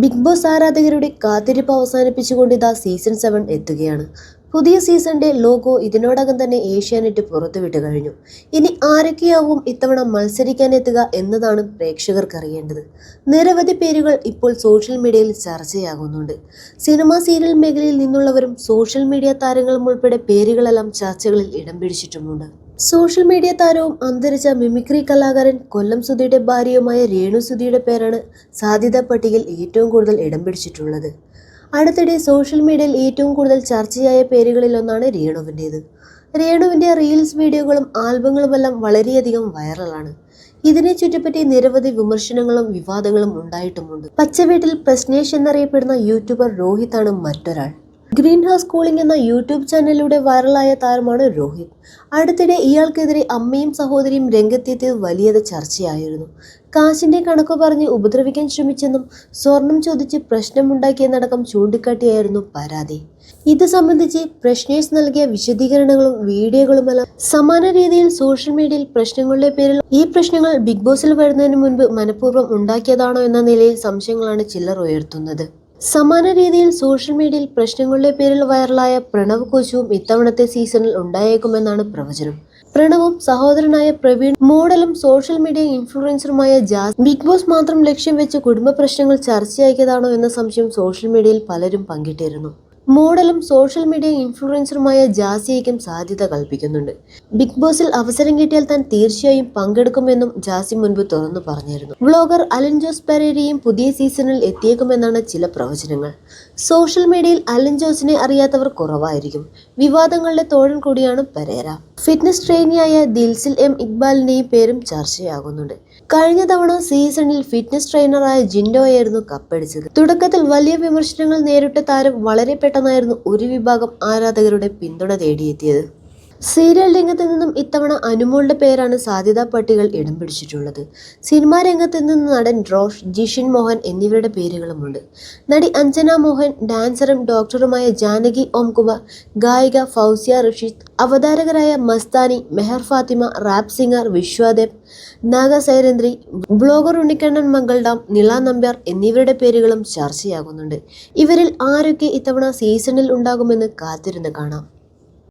Big boss ആരാധകരുടെ കാത്തിരിപ്പ് അവസാനിപ്പിച്ചുകൊണ്ട് ഇതാ സീസൺ സെവൻ എത്തുകയാണ്. പുതിയ സീസണിന്റെ ലോഗോ ഇതിനോടകം തന്നെ ഏഷ്യാനെറ്റ് പുറത്തുവിട്ട് കഴിഞ്ഞു. ഇനി ആരൊക്കെയാവും ഇത്തവണ മത്സരിക്കാൻ എത്തുക എന്നതാണ് പ്രേക്ഷകർക്ക് അറിയേണ്ടത് നിരവധി പേരുകൾ ഇപ്പോൾ സോഷ്യൽ മീഡിയയിൽ ചർച്ചയാകുന്നുണ്ട്. സിനിമ സീരിയൽ മേഖലയിൽ നിന്നുള്ളവരും സോഷ്യൽ മീഡിയ താരങ്ങളും ഉൾപ്പെടെ പേരുകളെല്ലാം ചർച്ചകളിൽ ഇടം പിടിച്ചിട്ടുമുണ്ട്. സോഷ്യൽ മീഡിയ താരവും അന്തരിച്ച മിമിക്രി കലാകാരൻ കൊല്ലം സുധിയുടെ ഭാര്യയുമായ രേണു സുധിയുടെ പേരാണ് സാധ്യതാ പട്ടികയിൽ ഏറ്റവും കൂടുതൽ ഇടം പിടിച്ചിട്ടുള്ളത്. അടുത്തിടെ സോഷ്യൽ മീഡിയയിൽ ഏറ്റവും കൂടുതൽ ചർച്ചയായ പേരുകളിൽ ഒന്നാണ് രേണുവിന്റേത്. രേണുവിന്റെ റീൽസ് വീഡിയോകളും ആൽബങ്ങളുമെല്ലാം വളരെയധികം വൈറലാണ്. ഇതിനെ ചുറ്റിപ്പറ്റി നിരവധി വിമർശനങ്ങളും വിവാദങ്ങളും ഉണ്ടായിട്ടുമുണ്ട്. പച്ചവീട്ടിൽ പ്രശ്നേഷ് എന്നറിയപ്പെടുന്ന യൂട്യൂബർ രോഹിതാണ് മറ്റൊരാൾ. ഗ്രീൻ ഹൗസ് കൂളിംഗ് എന്ന യൂട്യൂബ് ചാനലിലൂടെ വൈറലായ താരമാണ് രോഹിത്. അടുത്തിടെ ഇയാൾക്കെതിരെ അമ്മയും സഹോദരിയും രംഗത്തെത്തിയത് വലിയത് ചർച്ചയായിരുന്നു. കാശിന്റെ കണക്ക് പറഞ്ഞ് ഉപദ്രവിക്കാൻ ശ്രമിച്ചെന്നും സ്വർണം ചോദിച്ച് പ്രശ്നമുണ്ടാക്കിയെന്നടക്കം ചൂണ്ടിക്കാട്ടിയായിരുന്നു പരാതി. ഇത് സംബന്ധിച്ച് പ്രശ്നേഴ്സ് നൽകിയ വിശദീകരണങ്ങളും വീഡിയോകളുമെല്ലാം സമാന രീതിയിൽ സോഷ്യൽ മീഡിയയിൽ പ്രശ്നങ്ങളുടെ പേരിൽ ഈ പ്രശ്നങ്ങൾ ബിഗ് ബോസിൽ വരുന്നതിന് മുൻപ് മനഃപൂർവം ഉണ്ടാക്കിയതാണോ എന്ന നിലയിൽ സംശയങ്ങളാണ് ചിലർ ഉയർത്തുന്നത്. സമാന രീതിയിൽ സോഷ്യൽ മീഡിയയിൽ പ്രശ്നങ്ങളുടെ പേരിൽ വൈറലായ പ്രണവ് കോശുവും ഇത്തവണത്തെ സീസണിൽ ഉണ്ടായേക്കുമെന്നാണ് പ്രവചനം. പ്രണവും സഹോദരനായ പ്രവീൺ മോഡലും സോഷ്യൽ മീഡിയ ഇൻഫ്ലുവൻസറുമായ ജാസ് ബിഗ് ബോസ് മാത്രം ലക്ഷ്യം വെച്ച് കുടുംബ പ്രശ്നങ്ങൾ ചർച്ചയാക്കിയതാണോ എന്ന സംശയം സോഷ്യൽ മീഡിയയിൽ പലരും പങ്കിട്ടിരുന്നു. മോഡലും സോഷ്യൽ മീഡിയ ഇൻഫ്ലുവൻസറുമായ ജാസിയയ്ക്കും സാധ്യത കൽപ്പിക്കുന്നുണ്ട്. ബിഗ് ബോസിൽ അവസരം കിട്ടിയാൽ താൻ തീർച്ചയായും പങ്കെടുക്കുമെന്നും ജാസി മുൻപ് തുറന്നു പറഞ്ഞിരുന്നു. വ്ളോഗർ അലൻ ജോസ് പെരേരയും പുതിയ സീസണിൽ എത്തിയേക്കുമെന്നാണ് ചില പ്രവചനങ്ങൾ. സോഷ്യൽ മീഡിയയിൽ അലൻ ജോസിനെ അറിയാത്തവർ കുറവായിരിക്കും. വിവാദങ്ങളുടെ തോഴൻ കൂടിയാണ് പെരേര. ഫിറ്റ്നസ് ട്രെയിനിയായ ദിൽസിൽ എം ഇക്ബാലിന്റെയും പേരും ചർച്ചയാകുന്നുണ്ട്. കഴിഞ്ഞ തവണ സീസണിൽ ഫിറ്റ്നസ് ട്രെയിനറായ ജിൻഡോയായിരുന്നു കപ്പടിച്ചത്. തുടക്കത്തിൽ വലിയ വിമർശനങ്ങൾ നേരിട്ട താരം വളരെ പെട്ടെന്നായിരുന്നു ഒരു വിഭാഗം ആരാധകരുടെ പിന്തുണ തേടിയെത്തിയത്. സീരിയൽ രംഗത്ത് നിന്നും ഇത്തവണ അനുമോളുടെ പേരാണ് സാധ്യതാ പട്ടികൾ ഇടം പിടിച്ചിട്ടുള്ളത്. സിനിമാ രംഗത്ത് നിന്ന് നടൻ റോഷ് ജിഷിൻ മോഹൻ എന്നിവരുടെ പേരുകളുമുണ്ട്. നടി അഞ്ജന മോഹൻ ഡാൻസറും ഡോക്ടറുമായ ജാനകി ഓംകുമാർ ഗായിക Fousiya Rasheed അവതാരകരായ Mastani Mehar Fathima rap singer Vishwadev Naga Sairandhri blogger Unnikannan Mangaldam Nila Nambiar എന്നിവരുടെ പേരുകളും ചർച്ചയാകുന്നുണ്ട്. ഇവരിൽ ആരൊക്കെ ഇത്തവണ സീസണിൽ ഉണ്ടാകുമെന്ന് കാത്തിരുന്ന് കാണാം.